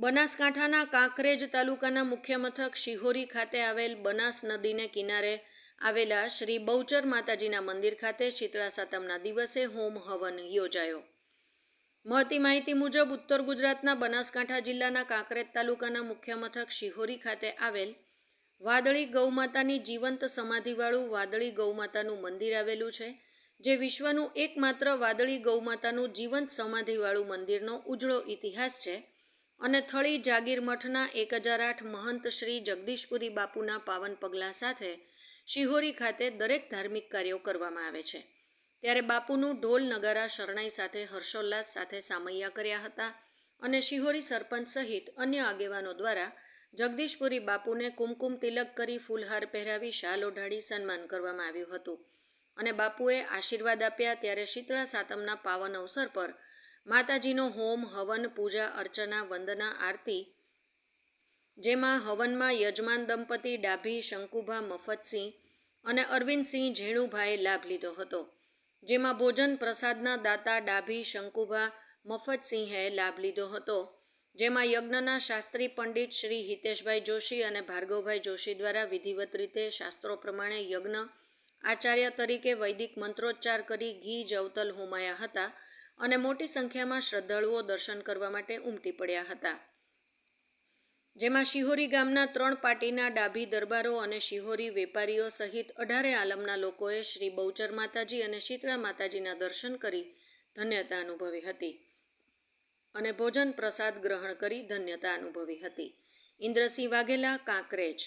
બનાસકાંઠાના કાંકરેજ તાલુકાના મુખ્ય મથક શિહોરી ખાતે આવેલ બનાસ નદીને કિનારે આવેલા શ્રી બહુચર માતાજીના મંદિર ખાતે શીતળા સાતમના દિવસે હોમ હવન યોજાયો. મળતી માહિતી મુજબ ઉત્તર ગુજરાતના બનાસકાંઠા જિલ્લાના કાંકરેજ તાલુકાના મુખ્ય મથક શિહોરી ખાતે આવેલ વાદળી ગૌમાતાની જીવંત સમાધિવાળું વાદળી ગૌમાતાનું મંદિર આવેલું છે, જે વિશ્વનું એકમાત્ર વાદળી ગૌમાતાનું જીવંત સમાધિવાળું મંદિરનો ઉજળો ઇતિહાસ છે. અને થળી જાગીર મઠના એક હજાર આઠ મહંત શ્રી જગદીશપુરી બાપુના પાવન પગલાં સાથે શિહોરી ખાતે દરેક ધાર્મિક કાર્યો કરવામાં આવે છે. ત્યારે બાપુનું ઢોલ નગારા શરણાઈ સાથે હર્ષોલ્લાસ સાથે સામૈયા કર્યા હતા અને શિહોરી સરપંચ સહિત અન્ય આગેવાનો દ્વારા જગદીશપુરી બાપુને કુમકુમ તિલક કરી ફૂલહાર પહેરાવી શાલ ઓઢાડી સન્માન કરવામાં આવ્યું હતું. અને બાપુએ આશીર્વાદ આપ્યા ત્યારે શીતળા સાતમના પાવન અવસર પર માતાજીનો હોમ, હવન, પૂજા, અર્ચના, વંદના, આરતી, જેમાં હવનમાં યજમાન દંપતી ડાભી, શંકુભા, મફતસિંહ અને અરવિંદસિંહ ઝેણુભાએ લાભ લીધો હતો, જેમાં ભોજન પ્રસાદના દાતા ડાભી, શંકુભા, મફતસિંહે લાભ લીધો હતો, જેમાં યજ્ઞના શાસ્ત્રી પંડિત શ્રી હિતેશભાઈ જોશી અને ભાર્ગવભાઈ જોશી દ્વારા વિધિવત રીતે શાસ્ત્રો પ્રમાણે યજ્ઞ આચાર્ય તરીકે વૈદિક મંત્રોચ્ચાર કરી ઘી, જવતલ હોમાયા હતા. અને મોટી સંખ્યામાં શ્રદ્ધાળુઓ દર્શન કરવા માટે ઉમટી પડ્યા હતા. જેમાં શિહોરી ગામના ત્રણ પાર્ટીના ડાભી દરબારો અને શિહોરી વેપારીઓ સહિત અઢારે આલમના લોકોએ શ્રી બહુચર માતાજી અને શીતળા માતાજીના દર્શન કરી ધન્યતા અનુભવી હતી અને ભોજન પ્રસાદ ગ્રહણ કરી ધન્યતા અનુભવી હતી. ઇન્દ્રસિંહ વાઘેલા, કાંકરેજ